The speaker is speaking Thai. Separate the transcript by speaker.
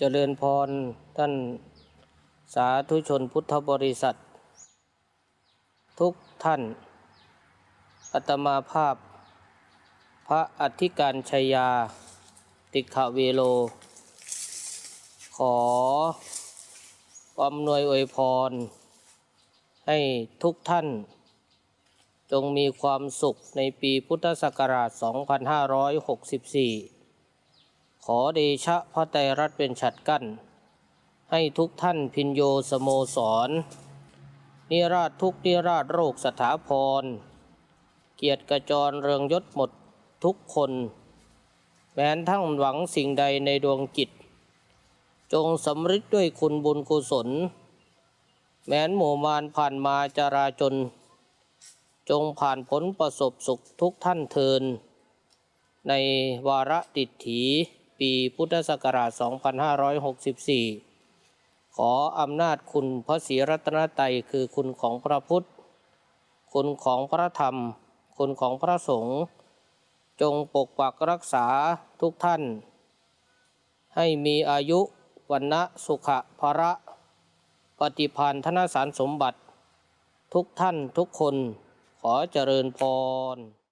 Speaker 1: เจริญพรท่านสาธุชนพุทธบริษัท ทุกท่าน อัตมาภาพ พระอธิการชัยยา ติขเวโล ขออำนวยอวยพร ให้ทุกท่าน จงมีความสุขในปีพุทธศักราช 2564 ขอเดชะพระไตรรัตเป็นฉัดกั้น ให้ทุกท่านพินโยสโมสร นิราชทุกนิราชโรคสถาพร เกียรติกระจรเรืองยศหมดทุกคน แม้นทั้งหวังสิ่งใดในดวงจิต จงสำฤทธิ์ด้วยคุณบุญกุศล แม้นหมู่มารผ่านมาจราจน จงผ่านพ้นประสบสุขทุกท่านเทินในวาระติดถี ปี พุทธศักราช 2564 ขออำนาจคุณพระศรีรัตนตรัยคือคุณของพระพุทธ คุณของพระธรรม คุณของพระสงฆ์จงปกปักรักษาทุกท่าน ให้มีอายุวันนะสุขะภระปฏิพานธนสารสมบัติ ทุกท่านทุกคนขอเจริญพร